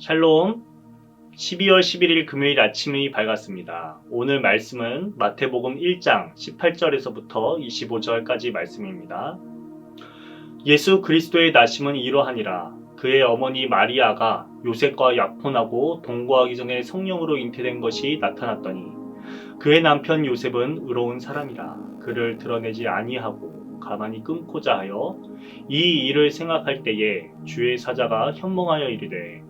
샬롬 12월 11일 금요일 아침이 밝았습니다. 오늘 말씀은 마태복음 1장 18절에서부터 25절까지 말씀입니다. 예수 그리스도의 나심은 이러하니라. 그의 어머니 마리아가 요셉과 약혼하고 동거하기 전에 성령으로 잉태된 것이 나타났더니 그의 남편 요셉은 의로운 사람이라 그를 드러내지 아니하고 가만히 끊고자 하여 이 일을 생각할 때에 주의 사자가 현몽하여 이르되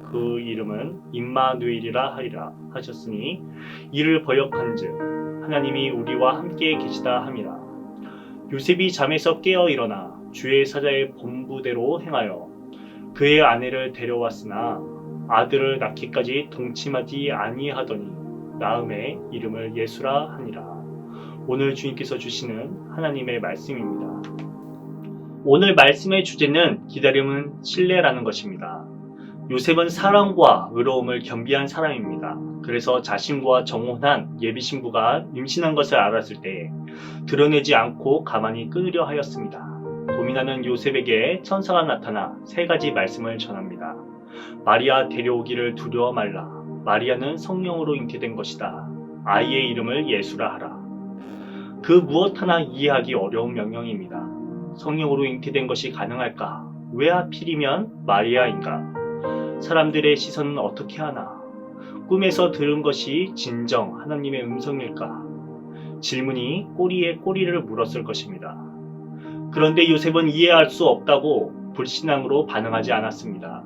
그 이름은 임마누엘이라 하리라 하셨으니 이를 번역한즉 하나님이 우리와 함께 계시다 함이라 요셉이 잠에서 깨어 일어나 주의 사자의 본부대로 행하여 그의 아내를 데려왔으나 아들을 낳기까지 동침하지 아니하더니 나음의 이름을 예수라 하니라 오늘 주님께서 주시는 하나님의 말씀입니다. 오늘 말씀의 주제는 기다림은 신뢰라는 것입니다. 요셉은 사랑과 의로움을 겸비한 사람입니다. 그래서 자신과 정혼한 예비 신부가 임신한 것을 알았을 때 드러내지 않고 가만히 끊으려 하였습니다. 고민하는 요셉에게 천사가 나타나 세 가지 말씀을 전합니다. 마리아 데려오기를 두려워 말라. 마리아는 성령으로 잉태된 것이다. 아이의 이름을 예수라 하라. 그 무엇 하나 이해하기 어려운 명령입니다. 성령으로 잉태된 것이 가능할까? 왜 하필이면 마리아인가? 사람들의 시선은 어떻게 하나? 꿈에서 들은 것이 진정 하나님의 음성일까? 질문이 꼬리에 꼬리를 물었을 것입니다. 그런데 요셉은 이해할 수 없다고 불신앙으로 반응하지 않았습니다.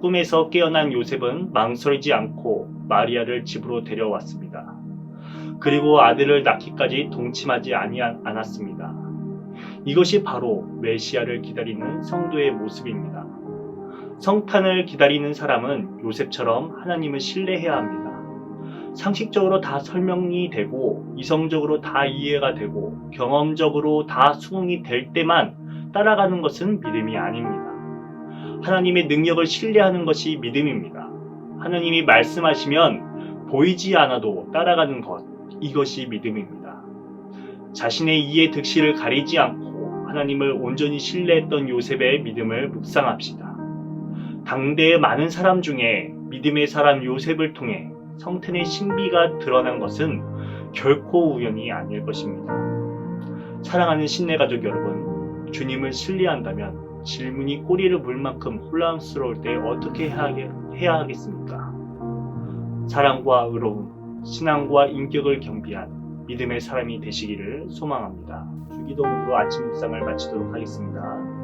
꿈에서 깨어난 요셉은 망설이지 않고 마리아를 집으로 데려왔습니다. 그리고 아들을 낳기까지 동침하지 않았습니다. 이것이 바로 메시아를 기다리는 성도의 모습입니다. 성탄을 기다리는 사람은 요셉처럼 하나님을 신뢰해야 합니다. 상식적으로 다 설명이 되고 이성적으로 다 이해가 되고 경험적으로 다 수긍이 될 때만 따라가는 것은 믿음이 아닙니다. 하나님의 능력을 신뢰하는 것이 믿음입니다. 하나님이 말씀하시면 보이지 않아도 따라가는 것, 이것이 믿음입니다. 자신의 이해 득실을 가리지 않고 하나님을 온전히 신뢰했던 요셉의 믿음을 묵상합시다. 당대의 많은 사람 중에 믿음의 사람 요셉을 통해 성탄의 신비가 드러난 것은 결코 우연이 아닐 것입니다. 사랑하는 신내 가족 여러분, 주님을 신뢰한다면 질문이 꼬리를 물 만큼 혼란스러울 때 어떻게 해야 하겠습니까? 사랑과 의로움, 신앙과 인격을 겸비한 믿음의 사람이 되시기를 소망합니다. 주기도문으로 아침 묵상을 마치도록 하겠습니다.